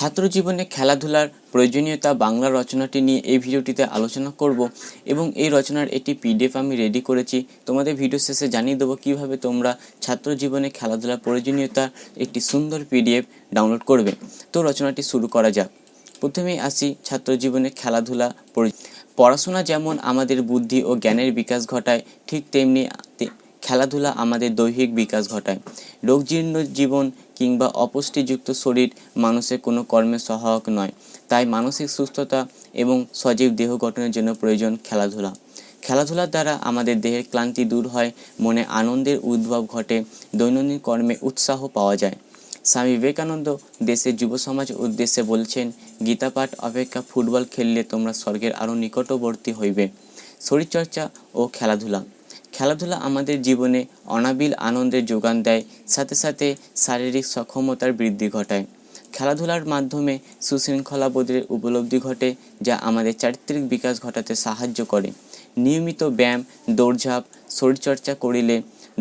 ছাত্র জীবনে খেলাধুলার প্রয়োজনীয়তা বাংলা রচনাটি নিয়ে এই ভিডিওটিতে আলোচনা করব এবং এই রচনার একটি পিডিএফ আমি রেডি করেছি। তোমাদের ভিডিও শেষে জানিয়ে দেবো কীভাবে তোমরা ছাত্র জীবনে খেলাধুলার প্রয়োজনীয়তা একটি সুন্দর পিডিএফ ডাউনলোড করবে। তো রচনাটি শুরু করা যাক। প্রথমেই আসি ছাত্র জীবনে খেলাধুলা পড়াশোনা যেমন আমাদের বুদ্ধি ও জ্ঞানের বিকাশ ঘটায়, ঠিক তেমনি খেলাধুলা আমাদের দৈহিক বিকাশ ঘটায়। রোগজীর্ণ জীবন কিংবা অপুষ্টিযুক্ত শরীর মানুষের কোনো কর্মে সহায়ক নয়। তাই মানসিক সুস্থতা এবং সজীব দেহ গঠনের জন্য প্রয়োজন খেলাধুলা। খেলাধুলার দ্বারা আমাদের দেহের ক্লান্তি দূর হয়, মনে আনন্দের উদ্ভব ঘটে, দৈনন্দিন কর্মে উৎসাহ পাওয়া যায়। স্বামী বিবেকানন্দ দেশের যুব সমাজ উদ্দেশ্যে বলছেন, গীতাপাঠ অপেক্ষা ফুটবল খেললে তোমরা স্বর্গের আরও নিকটবর্তী হইবে। শরীরচর্চা ও খেলাধুলা। খেলাধুলা আমাদের জীবনে অনাবিল আনন্দের যোগান দেয়, সাথে সাথে শারীরিক সক্ষমতার বৃদ্ধি ঘটায়। খেলাধুলার মাধ্যমে সুশৃঙ্খলাবোধের উপলব্ধি ঘটে, যা আমাদের চারিত্রিক বিকাশ ঘটাতে সাহায্য করে। নিয়মিত ব্যায়াম, দৌড়ঝাঁপ, শরীরচর্চা করিলে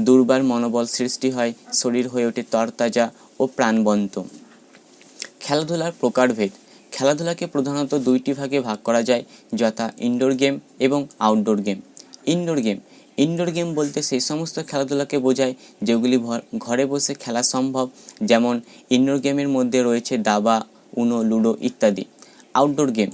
দুর্বার মনোবল সৃষ্টি হয়, শরীর হয়ে ওঠে তরতাজা ও প্রাণবন্ত। খেলাধুলার প্রকারভেদ। খেলাধুলাকে প্রধানত দুইটি ভাগে ভাগ করা যায়, যথা ইনডোর গেম এবং outdoor game indoor game indoor game বলতে সেই সমস্ত খেলাধুলাকে বোঝায় যেগুলি ঘর- বসে খেলা সম্ভব, যেমন ইনডোর গেমের মধ্যে রয়েছে দাবা, উনো, লুডো ইত্যাদি। আউটডোর গেম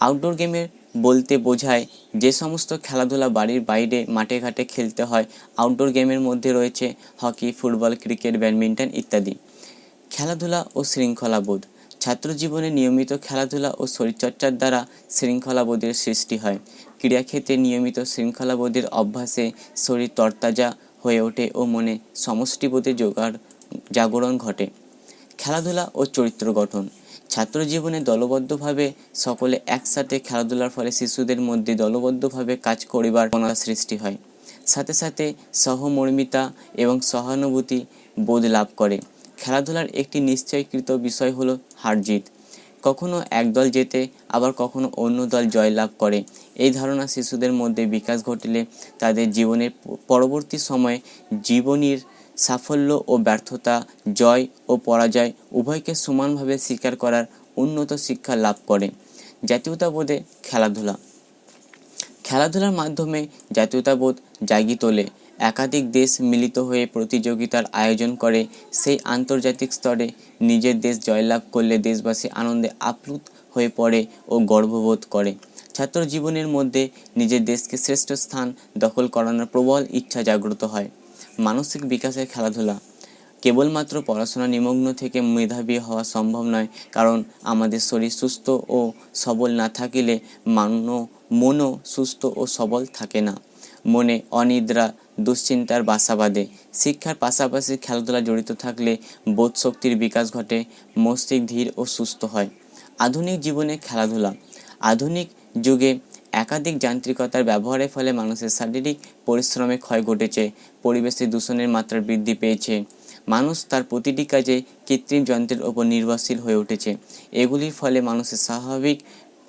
আউটডোর গেমের বলতে বোঝায় যে সমস্ত খেলাধুলা বাড়ির বাইরে মাঠে ঘাটে খেলতে হয় আউটডোর গেমের মধ্যে রয়েছে হকি, ফুটবল, ক্রিকেট, ব্যাডমিন্টন ইত্যাদি। খেলাধুলা ও শৃঙ্খলাবোধ ছাত্র জীবনে নিয়মিত খেলাধুলা ও শরীরচর্চার দ্বারা শৃঙ্খলাবোধের সৃষ্টি হয়। ক্রীড়াক্ষেত্রে নিয়মিত শৃঙ্খলাবোধের অভ্যাসে শরীর তরতাজা হয়ে ওঠে ও মনে সমষ্টিবোধে জোগাড় জাগরণ ঘটে। খেলাধুলা ও চরিত্র গঠন। ছাত্র জীবনে দলবদ্ধভাবে সকলে একসাথে খেলাধুলার ফলে শিশুদের মধ্যে দলবদ্ধভাবে কাজ করিবার প্রবণতা সৃষ্টি হয়। সাথে সাথে সহমর্মিতা এবং সহানুভূতি বোধ লাভ করে। খেলাধুলার একটি নিশ্চয়কৃত বিষয় হলো হার জিত কখনো এক দল জেতে, আবার কখনো অন্য দল জয়লাভ করে। এই ধারণা শিশুদের মধ্যে বিকাশ ঘটলে তাদের জীবনের পরবর্তী সময়ে জীবনীর সাফল্য ও ব্যর্থতা, জয় ও পরাজয় উভয়কে সমানভাবে স্বীকার করার উন্নত শিক্ষা লাভ করে। জাতীয়তাবোধে খেলাধুলা। খেলাধুলার মাধ্যমে জাতীয়তাবোধ জাগি তোলে। একাধিক দেশ মিলিত হয়ে প্রতিযোগিতার আয়োজন করে, সেই আন্তর্জাতিক স্তরে নিজের দেশ জয়লাভ করলে দেশবাসী আনন্দে আপ্লুত হয়ে পড়ে ও গর্ববোধ করে। ছাত্র জীবনের মধ্যে নিজের দেশকে শ্রেষ্ঠ স্থান দখল করানোর প্রবল ইচ্ছা জাগ্রত হয়। মানসিক বিকাশের খেলাধুলা, কেবলমাত্র পড়াশোনা নিমগ্ন থেকে মেধাবী হওয়া সম্ভব নয়, কারণ আমাদের শরীর সুস্থ ও সবল না থাকিলে মানো মনও সুস্থ ও সবল থাকে না। মনে অনিদ্রা দুশ্চিন্তার বাসা বাঁধে শিক্ষার পাশাপাশি খেলাধুলা জড়িত থাকলে বোধ শক্তির বিকাশ ঘটে, মস্তিষ্ক ধীর ও সুস্থ হয়। আধুনিক জীবনে খেলাধুলা। আধুনিক যুগে একাধিক যান্ত্রিকতার ব্যবহারের ফলে মানুষের শারীরিক পরিশ্রমে ক্ষয় ঘটেছে, পরিবেশে দূষণের মাত্রা বৃদ্ধি পেয়েছে। মানুষ তার প্রতিটি কাজে কৃত্রিম যন্ত্রের ওপর নির্ভরশীল হয়ে উঠেছে। এগুলির ফলে মানুষের স্বাভাবিক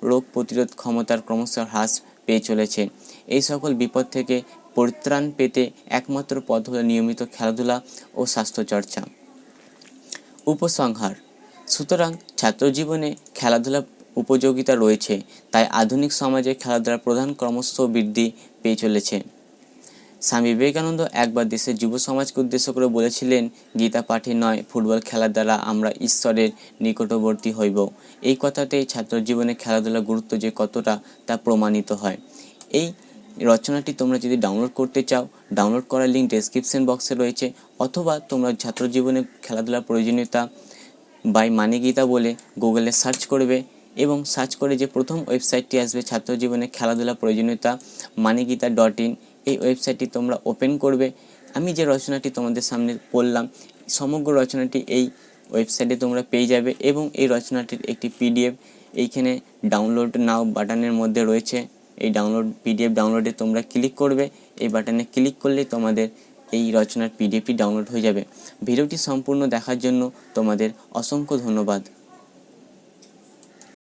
রোগ প্রতিরোধ ক্ষমতার ক্রমশ হ্রাস পেয়ে চলেছে। এই সকল বিপদ থেকে পরিত্রাণ পেতে একমাত্র পথ হলো নিয়মিত খেলাধুলা ও স্বাস্থ্যচর্চা। উপসংহার। সুতরাং ছাত্র জীবনে খেলাধুলা উপযোগিতা রয়েছে, তাই আধুনিক সমাজে খেলাধুলার প্রধান ক্রমশ বৃদ্ধি পেয়ে চলেছে। স্বামী বিবেকানন্দ একবার দেশের যুব সমাজকে উদ্দেশ্য করে বলেছিলেন, গীতা পাঠে নয়, ফুটবল খেলার দ্বারা আমরা ঈশ্বরের নিকটবর্তী হইব। এই কথাতেই ছাত্র জীবনে খেলাধুলার গুরুত্ব যে কতটা তা প্রমাণিত হয়। এই রচনাটি তোমরা যদি ডাউনলোড করতে চাও ডাউনলোড করার লিঙ্ক ডেসক্রিপশন বক্সে রয়েছে, অথবা তোমরা ছাত্র জীবনে খেলাধুলার প্রয়োজনীয়তা বাই মানে গীতা বলে গুগলে সার্চ করবে এবং সার্চ করে যে প্রথম ওয়েবসাইটটি আসবে ছাত্র জীবনে খেলাধুলা প্রয়োজনীয়তা মানে গীতা ডট ইন এই ওয়েবসাইটটি তোমরা ওপেন করবে। আমি যে রচনাটি তোমাদের সামনে পড়লাম সমগ্র রচনাটি এই ওয়েবসাইটে তোমরা পেয়ে যাবে এবং এই রচনাটির একটি পিডিএফ এইখানে ডাউনলোড নাও বাটনের মধ্যে রয়েছে। এই ডাউনলোড পিডিএফ ডাউনলোডে তোমরা ক্লিক করবে। এই বাটনে ক্লিক করলে তোমাদের এই রচনার পিডিএফটি ডাউনলোড হয়ে যাবে। ভিডিওটি সম্পূর্ণ দেখার জন্য তোমাদের অসংখ্য ধন্যবাদ।